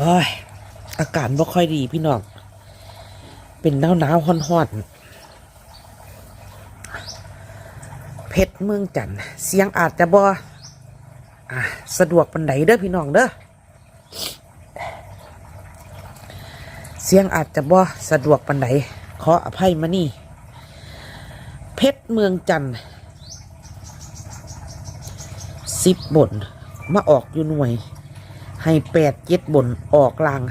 อะเอ้ยอากาศบ่ค่อยดีพี่น้อง เป็นหนาวหนาวๆฮ้อนฮอนๆเพชรเมืองจันทน์เสียงอาจจะบ่อะสะดวกปันไดเด้อพี่น้องเด้อ เสียงอาจจะบ่สะดวกปันไดขออภัยมานี่ เพชรเมืองจันทน์สิบบนมาออกอยู่หน่วย ให้แปดเจ็ดบนออกลาง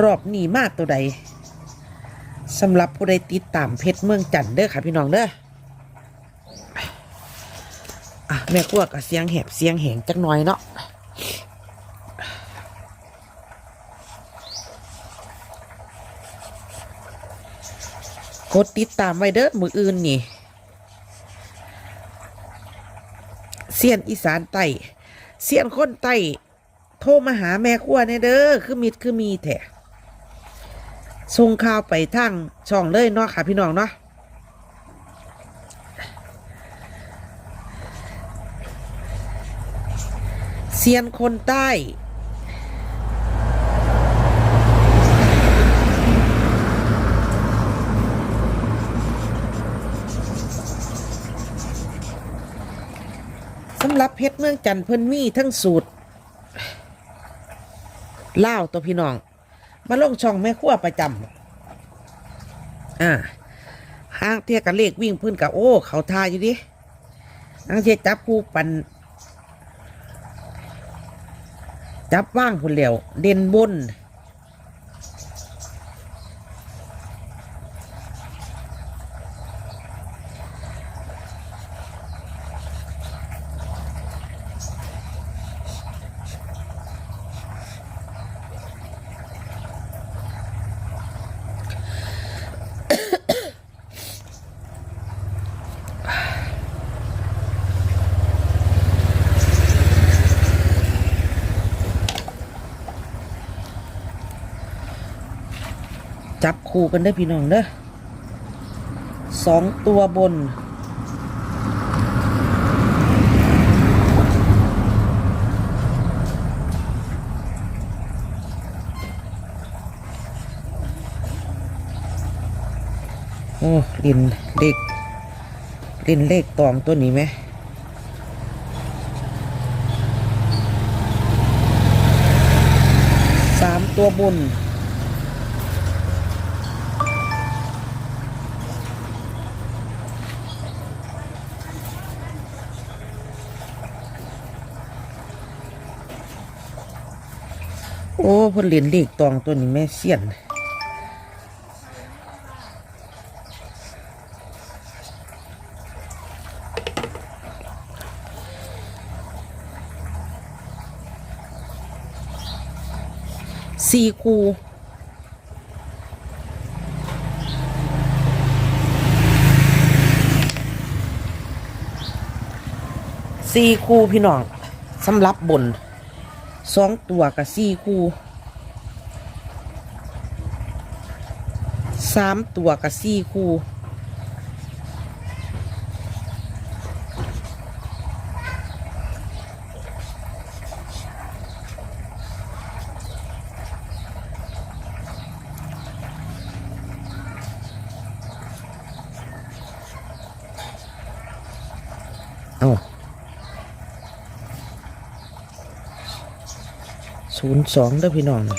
รอบนี้มากตัวใดสำหรับผู้ใดติดตามเพชรเมืองจันเด้อค่ะพี่น้องเด้ออะแม่กวกเสียงแหบเสียงแหงจักหน่อยเนาะกดติดตามไว้เด้อมืออื่นนี่ เสียนอีสานไต่เสียนคนไต่โทรมาหาแม่ขั้วเนี่ยเด้อคือมิดคือมีแถส่งข่าวไปทางช่องเลยเนาะค่ะพี่น้องเนาะเสียนคนใต้ สำหรับ เพชรเมืองจันทน์เพิ่นมีทั้งสูตรเล่าตัวพี่น้อง มาลงช่องแม่ครัวประจำอ่าห้างเทียกับเลขวิ่งเพื้นกับโอ้ เขาทาอยู่ดิห้างเทียจับผู้ปัน จับว่างคนเหลวเด่นบน จับคู่กันได้พี่น้องเด้อสองตัวบน โอ้ลินเลขลินเลขตองตัวนี้ไหมสามตัวบน โอ้เพ่นเรียนเลขตองตัวนี้แม่เสียนสี่คูสี่คูพี่น้องสำหรับบน สองตัวกับสี่คู่สามตัวกับสี่คู่ ศูนย์สองได้พี่น้องนะ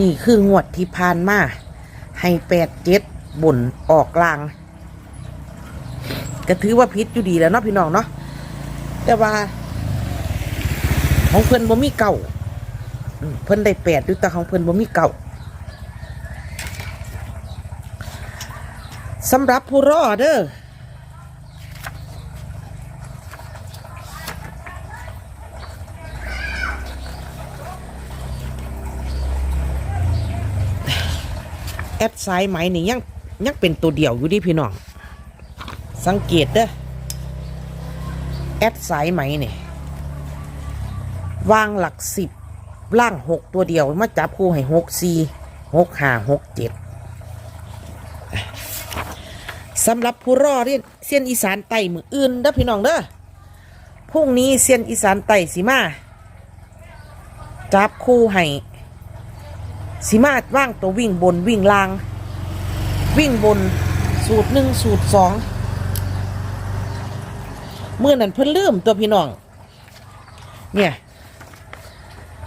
นี่คืองวดที่ผ่านมา ให้แปดเจ็ดบนออกกลาง ก็ถือว่าพิษอยู่ดีแล้วเนาะพี่น้องเนาะแต่ว่า ของเพิ่อนบ่มีเก่าเพิ่อนได้แปดอยู่แต่ของเพิ่อนบ่มีเก่าสำหรับผู้รอเด้อ อดสายไหมนี่ยังยังเป็นตัวเดียวอยู่ดิพี่น้อง สังเกตเด้อแอดสายไหมนี่วางหลักสิบล่างหกตัวเดียว มาจับคู่ให้หกสี่หกห้าหกเจ็ดสำหรับผู้รอเรียนเซียนอีสานไต่มืออื่นเด้อพี่น้องเด้อพรุ่งนี้เซียนอีสานไต่สีมา จับคู่ให้ สีมาว่างตัววิ่งบนวิ่งล่าง วิ่งบนสูตรหนึ่งสูตรสองเมื่อนั้นเพิ่นลืมตัวพี่น้อง เนี่ย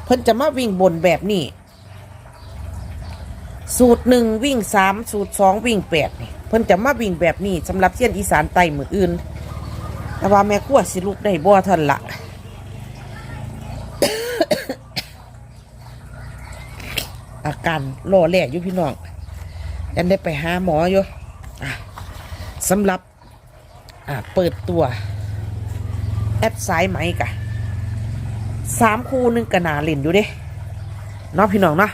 เพิ่นจะมาวิ่งบนแบบนี้ สูตรหนึ่งวิ่งสามสูตรสองวิ่งแปดนี่เพิ่นจะมาวิ่งแบบนี้สำหรับเส้นอีสานไต่มืออื่นแต่ว่าแม่ขั้วสิลูกได้บ่ท่านละ อาการรอแหล่อยู่พี่น้องยังได้ไปหาหมออยู่อะสำหรับเปิดตัว แอดสายไหมกะสามคู่นึงกะนาเล่นอยู่เด้เนาะพี่น้องเนาะ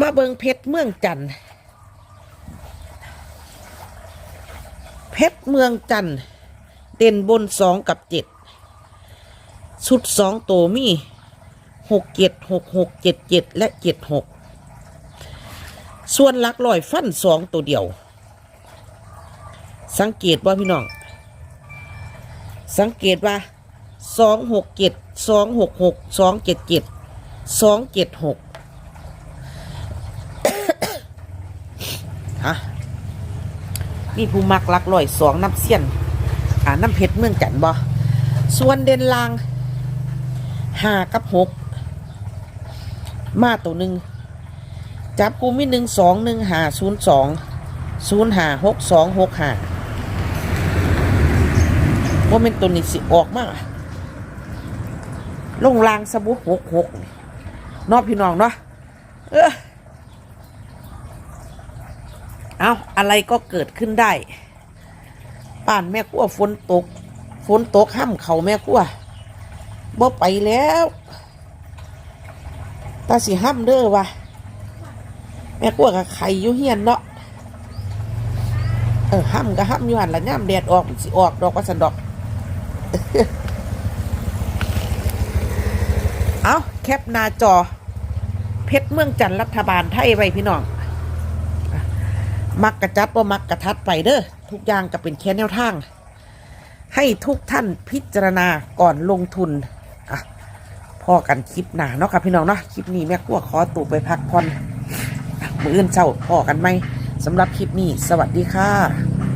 มาเบิงเพชรเมืองจันทน์เพชรเมืองจันทน์เด่นบนสองกับเจ็ดชุดสองโตมี หกเจ็ดหกหกเจ็ดเจ็ดและเจ็ดหกส่วนหลักลอยฟันสองตัวเดียว สังเกตว่าพี่น้อง สังเกตว่าสองหกเจ็ดสองหกหกสองเจ็ดเจ็ดสองเจ็ดหกฮะมีผู้มักลักลอยสองน้ำเสี้ยน อ่าน้ำเพชรเมืองจันทน์บ่ส่วนเด่นลางห้ากับหก มาตัวหนึ่งจับกูมีหนึ่งสองหนึ่งหาศูนย์สองศูนย์หาหกสองหกหาว่าเป็นตัวนี้สิออกมากลงลางสบุหกหกนอบพี่น้องเนาะเออเอาอะไรก็เกิดขึ้นได้ป่านแม่กลัวฝนตกฝนตกห้ามเขาแม่กลัวบ่ไปแล้ว ตาสิห้ามเด้อวะแม่กลัวกับไข่อยู่เฮียนเนาะเออห้ามก็ห้ามอยู่หันละย่ามแดดออกมันสิออกดอกว่าสันดอก เอาแคปหน้าจอ เพชรเมืองจันทร์รัฐบาลไทยไว้พี่น้อง มักกระจัดว่ามักกระทัดไปเด้อทุกอย่างก็เป็นแค่แนวทาง ให้ทุกท่านพิจารณาก่อนลงทุน พอกันคลิปหนาเนาะค่ะพี่น้องเนาะคลิปนี้แม่กลัวขอตัวไปพักผ่อนมืออื่นเช้าพอกันไหมสำหรับคลิปนี้ สวัสดีค่ะ